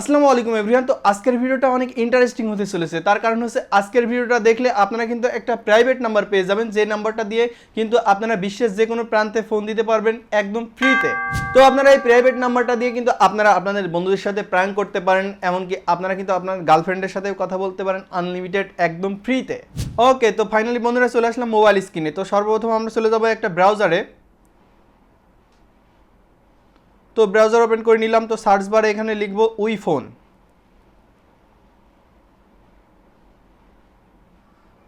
আসসালামু আলাইকুম এভরিওয়ান। তো আজকের ভিডিওটা অনেক ইন্টারেস্টিং হতে চলেছে। তার কারণ হচ্ছে আজকের ভিডিওটা দেখলে আপনারা কিন্তু একটা প্রাইভেট নাম্বার পেয়ে যাবেন। যে নাম্বারটা দিয়ে কিন্তু আপনারা বিশ্বের যে কোনো প্রান্তে ফোন দিতে পারবেন একদম ফ্রিতে তো আপনারা এই প্রাইভেট নাম্বারটা দিয়ে কিন্তু আপনারা আপনাদের বন্ধুদের সাথে প্র্যাঙ্ক করতে পারেন। এমনকি আপনারা কিন্তু আপনার গার্লফ্রেন্ডের সাথেও কথা বলতে পারেন আনলিমিটেড একদম ফ্রিতে ওকে তো ফাইনালি বন্ধুরা চলে আসলাম মোবাইল স্ক্রিনে তো সর্বপ্রথম আমরা চলে যাব একটা ব্রাউজারে তো ব্রাউজার ওপেন করে নিলাম, তো সার্চ বারে এখানে লিখব উই ফোন।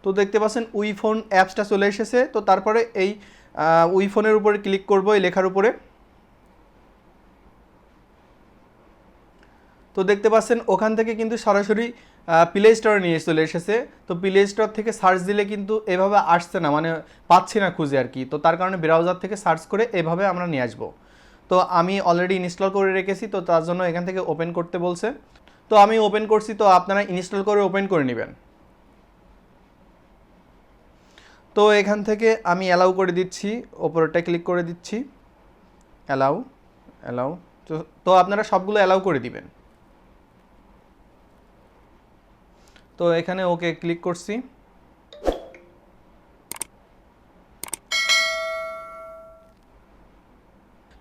তো দেখতে পাচ্ছেন উই ফোন অ্যাপসটা চলে এসেছে, তো তারপরে এই উই ফোনের উপরে ক্লিক করব এই লেখার উপরে। তো দেখতে পাচ্ছেন ওখান থেকে কিন্তু সরাসরি প্লে স্টোরে নিয়ে চলে এসেছে। তো প্লে স্টোর থেকে সার্চ দিলে কিন্তু এভাবে আসছে না মানে পাচ্ছি না খুঁজে আর কি। তো তার কারণে ব্রাউজার থেকে সার্চ করে এভাবে আমরা নিয়ে আসব। তো আমি অলরেডি ইনস্টল করে রেখেছি, তো তার জন্য এখান থেকে ওপেন করতে বলছে। তো আমি ওপেন করছি, তো আপনারা ইনস্টল করে ওপেন করে নেবেন। তো এখান থেকে আমি অ্যালাউ করে দিচ্ছি ওপরটা ক্লিক করে দিচ্ছি। অ্যালাউ অ্যালাউ তো তো আপনারা সবগুলো অ্যালাউ করে দিবেন। তো এখানে ওকে ক্লিক করছি।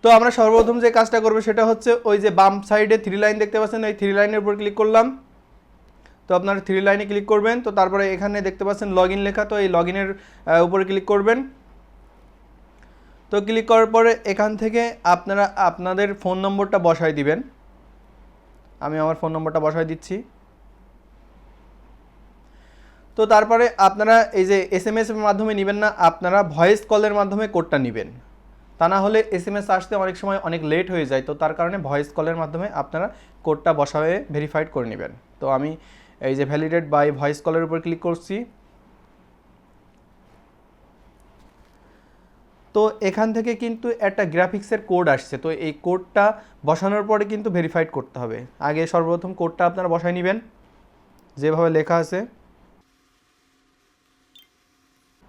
তো আমরা সর্বপ্রথম যে কাজটা করব সেটা হচ্ছে ওই যে বাম সাইডে থ্রি লাইন দেখতে পাচ্ছেন, ওই থ্রি লাইনের উপর ক্লিক করলাম। তো আপনারা থ্রি লাইনে ক্লিক করবেন, তো তারপরে এখানে দেখতে পাচ্ছেন লগ লেখা, তো এই লগ ইনের উপরে ক্লিক করবেন। তো ক্লিক করার পরে এখান থেকে আপনারা আপনাদের ফোন নম্বরটা বসায় দিবেন। আমি আমার ফোন নম্বরটা বসায় দিচ্ছি। তো তারপরে আপনারা এই যে এস এম এস এর মাধ্যমে নেবেন না, আপনারা ভয়েস কলের মাধ্যমে কোডটা নেবেন। তা না হলে এস এম এস আসতে অনেক সময় অনেক লেট হয়ে যায়। তো তার কারণে ভয়েস কলের মাধ্যমে আপনারা কোডটা বসাবে ভেরিফাইড করে নেবেন। তো আমি এই যে ভ্যালিডেট বাই ভয়েস কলের উপর ক্লিক করছি। তো এখান থেকে কিন্তু একটা গ্রাফিক্সের কোড আসছে। তো এই কোডটা বসানোর পরে কিন্তু ভেরিফাইড করতে হবে। আগে সর্বপ্রথম কোডটা আপনারা বসায় নেবেন। যেভাবে লেখা আছে।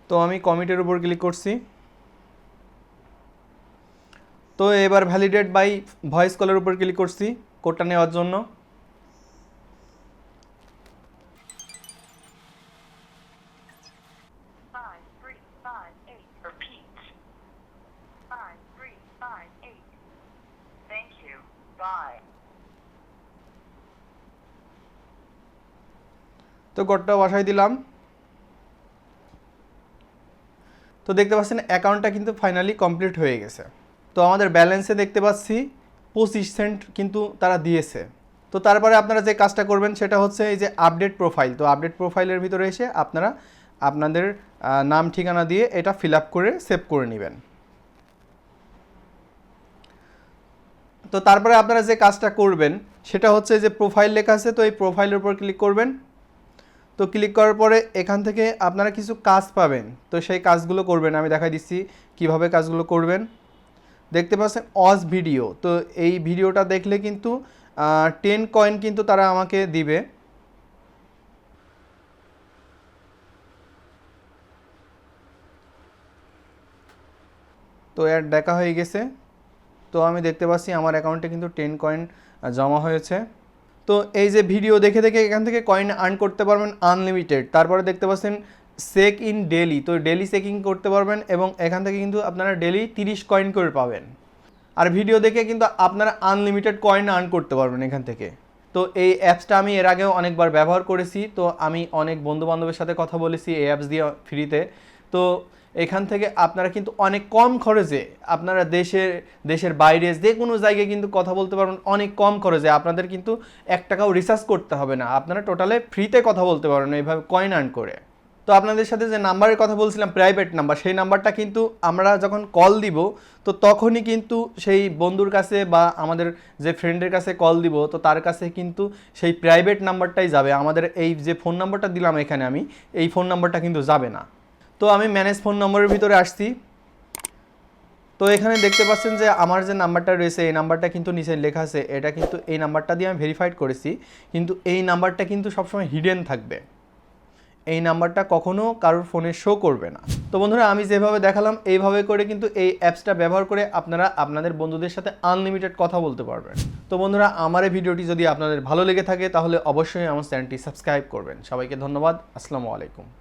তো আমি কমিটের উপর ক্লিক করছি। তো এবার ভ্যালিডেট বাই ভয়েস কলের উপর ক্লিক করছি কোডটা নেওয়ার জন্য. তো কোডটা বসাই দিলাম তো দেখতে পাচ্ছেন অ্যাকাউন্টটা কিন্তু ফাইনালি কমপ্লিট হয়ে গেছে তো আমাদের ব্যালেন্সে দেখতে পাচ্ছি পঁচিশ সেন্ট কিন্তু তারা দিয়েছে। তো তারপরে আপনারা যে কাজটা করবেন সেটা হচ্ছে এই যে আপডেট প্রোফাইল তো আপডেট প্রোফাইলের ভিতরে এসে আপনারা আপনাদের নাম, ঠিকানা দিয়ে এটা ফিল করে সেভ করে নেবেন। তো তারপরে আপনারা যে কাজটা করবেন সেটা হচ্ছে যে প্রোফাইল লেখা আছে, তো এই প্রোফাইলের উপর ক্লিক করবেন। তো ক্লিক করার পরে এখান থেকে আপনারা কিছু কাজ পাবেন। তো সেই কাজগুলো করবেন। আমি দেখাই দিচ্ছি কীভাবে কাজগুলো করবেন। দেখতে পাচ্ছেন অজ ভিডিও। তো এই ভিডিওটা দেখলে কিন্তু টেন কয়েন কিন্তু তারা আমাকে দিবে। তো অ্যাড দেখা হয়ে গেছে। তো আমি দেখতে পাচ্ছি আমার অ্যাকাউন্টে কিন্তু টেন কয়েন জমা হয়েছে। তো এই যে ভিডিও দেখে দেখে এখান থেকে কয়েন আর্ন করতে পারবেন আনলিমিটেড তারপরে দেখতে পাচ্ছেন চেক ইন ডেলি তো ডেলি চেকিং করতে পারবেন এবং এখান থেকে কিন্তু আপনারা ডেলি তিরিশ কয়েন করে পাবেন। আর ভিডিও দেখে কিন্তু আপনারা আনলিমিটেড কয়েন আর্ন করতে পারবেন এখান থেকে। তো এই অ্যাপসটা আমি এর আগেও অনেকবার ব্যবহার করেছি, তো আমি অনেক বন্ধু বান্ধবের সাথে কথা বলেছি এই অ্যাপস দিয়ে ফ্রিতে তো এখান থেকে আপনারা কিন্তু অনেক কম খরচে আপনারা দেশের দেশের বাইরে যে কোনো জায়গায় কিন্তু কথা বলতে পারবেন, অনেক কম খরচে আপনাদের কিন্তু এক টাকাও রিচার্জ করতে হবে না। আপনারা টোটালে ফ্রিতে কথা বলতে পারবেন, এইভাবে কয়েন আর্ন করে। তো আপনাদের সাথে যে নাম্বারের কথা বলছিলাম প্রাইভেট নাম্বার সেই নাম্বারটা কিন্তু আমরা যখন কল দিব, তো তখনই কিন্তু সেই বন্ধুর কাছে বা আমাদের যে ফ্রেন্ডের কাছে কল দিব, তো তার কাছে কিন্তু সেই প্রাইভেট নাম্বারটাই যাবে। আমাদের এই যে ফোন নাম্বারটা দিলাম এখানে আমি, এই ফোন নাম্বারটা কিন্তু যাবে না। তো আমি ম্যানেজ ফোন নম্বরের ভিতরে আসছি। তো এখানে দেখতে পাচ্ছেন যে আমার যে নাম্বারটা রয়েছে, এই নাম্বারটা কিন্তু নিচে লেখা আছে। এটা কিন্তু এই নাম্বারটা দিয়ে আমি ভেরিফাইড করেছি। কিন্তু এই নাম্বারটা কিন্তু সবসময় হিডেন থাকবে। এই নাম্বারটা কখনও কারোর ফোনে শো করবে না। তো বন্ধুরা, আমি যেভাবে দেখালাম, এইভাবে করে কিন্তু এই অ্যাপসটা ব্যবহার করে আপনারা আপনাদের বন্ধুদের সাথে আনলিমিটেড কথা বলতে পারবেন। তো বন্ধুরা, আমার এই ভিডিওটি যদি আপনাদের ভালো লেগে থাকে, তাহলে অবশ্যই আমার চ্যানেলটি সাবস্ক্রাইব করবেন। সবাইকে ধন্যবাদ। আসসালামু আলাইকুম।